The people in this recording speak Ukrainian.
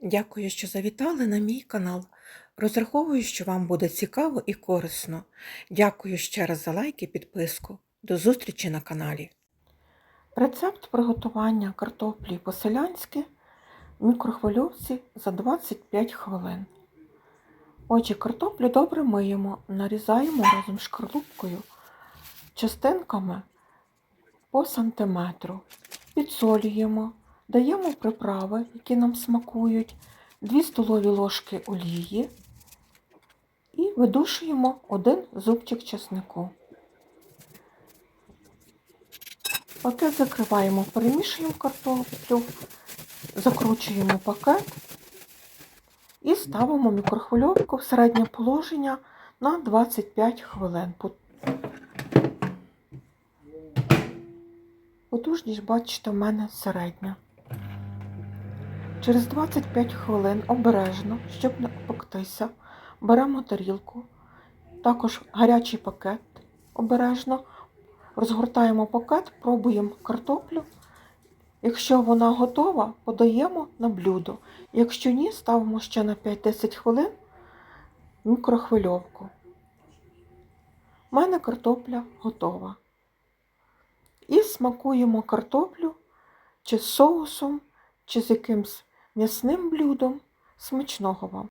Дякую, що завітали на мій канал. Розраховую, що вам буде цікаво і корисно. Дякую ще раз за лайк і підписку. До зустрічі на каналі. Рецепт приготування картоплі по-селянськи в мікрохвильовці за 25 хвилин. Отже, картоплю добре миємо, нарізаємо разом з шкарлупкою частинками по сантиметру. Підсолюємо, даємо приправи, які нам смакують, 2 столові ложки олії і видушуємо один зубчик чеснику. Пакет закриваємо, перемішуємо картоплю, закручуємо пакет і ставимо мікрохвильовку в середнє положення на 25 хвилин. Потужність, бачите, в мене середня. Через 25 хвилин обережно, щоб не опектися, беремо тарілку, також гарячий пакет обережно, розгортаємо пакет, пробуємо картоплю. Якщо вона готова, подаємо на блюдо. Якщо ні, ставимо ще на 5-10 хвилин мікрохвильовку. У мене картопля готова. І смакуємо картоплю чи з соусом, чи з якимсь м'ясним блюдом. Смачного вам!